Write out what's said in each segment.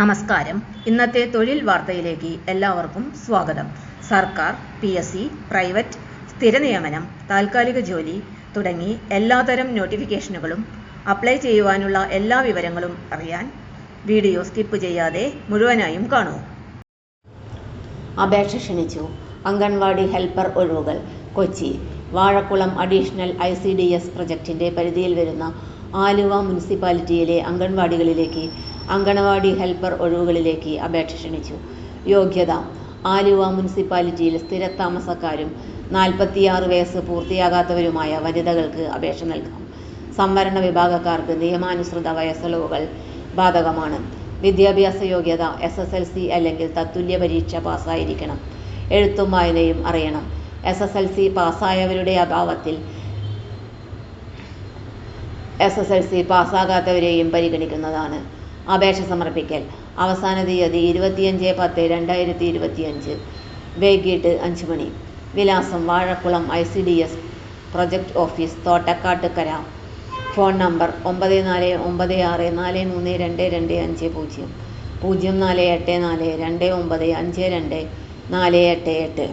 നമസ്കാരം. ഇന്നത്തെ തൊഴിൽ വാർത്തയിലേക്ക് എല്ലാവർക്കും സ്വാഗതം. സർക്കാർ പി എസ് സി പ്രൈവറ്റ് സ്ഥിര നിയമനം താൽക്കാലിക ജോലി തുടങ്ങി എല്ലാതരം നോട്ടിഫിക്കേഷനുകളും അപ്ലൈ ചെയ്യുവാനുള്ള എല്ലാ വിവരങ്ങളും അറിയാൻ വീഡിയോ സ്കിപ്പ് ചെയ്യാതെ മുഴുവനായും കാണൂ. അപേക്ഷ ക്ഷണിച്ചു. അംഗൻവാടി ഹെൽപ്പർ ഒഴിവുകൾ. Kochi. Vazhakkulam additional I C D S പ്രൊജക്ടിന്റെ പരിധിയിൽ വരുന്ന ആലുവ മുനിസിപ്പാലിറ്റിയിലെ അംഗൻവാടികളിലേക്ക് അംഗനവാടി ഹെൽപ്പർ ഒഴിവുകളിലേക്ക് അപേക്ഷ ക്ഷണിച്ചു. യോഗ്യത ആലുവ മുനിസിപ്പാലിറ്റിയിൽ സ്ഥിരതാമസക്കാരും നാൽപ്പത്തിയാറ് വയസ്സ് പൂർത്തിയാകാത്തവരുമായ വനിതകൾക്ക് അപേക്ഷ നൽകാം. സംവരണ വിഭാഗക്കാർക്ക് നിയമാനുസൃത വയസ്സളവുകൾ ബാധകമാണ്. വിദ്യാഭ്യാസ യോഗ്യത എസ് എസ് എൽ സി അല്ലെങ്കിൽ തത്തുല്യ പരീക്ഷ പാസ്സായിരിക്കണം. എഴുത്തും വായനയും അറിയണം. എസ് എസ് എൽ സി പാസ്സായവരുടെ അഭാവത്തിൽ എസ് എസ് എൽ സി പാസ്സാകാത്തവരെയും പരിഗണിക്കുന്നതാണ്. അപേക്ഷ സമർപ്പിക്കൽ. അവസാന തീയതി ഇരുപത്തിയഞ്ച് പത്ത് രണ്ടായിരത്തി ഇരുപത്തിയഞ്ച് വൈകിട്ട് അഞ്ച് മണി. വിലാസം Vazhakkulam I C D S project office Thottakkattukara. Phone number ഒമ്പത് നാല് ഒമ്പത് ആറ് നാല് മൂന്ന് രണ്ട് രണ്ട് അഞ്ച് പൂജ്യം. പൂജ്യം നാല് എട്ട് നാല് രണ്ട് ഒമ്പത് അഞ്ച് രണ്ട് നാല് എട്ട് എട്ട്.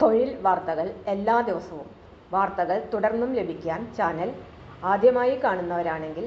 തൊഴിൽ വാർത്തകൾ എല്ലാ ദിവസവും. വാർത്തകൾ തുടർന്നും ലഭിക്കാൻ ചാനൽ ആദ്യമായി കാണുന്നവരാണെങ്കിൽ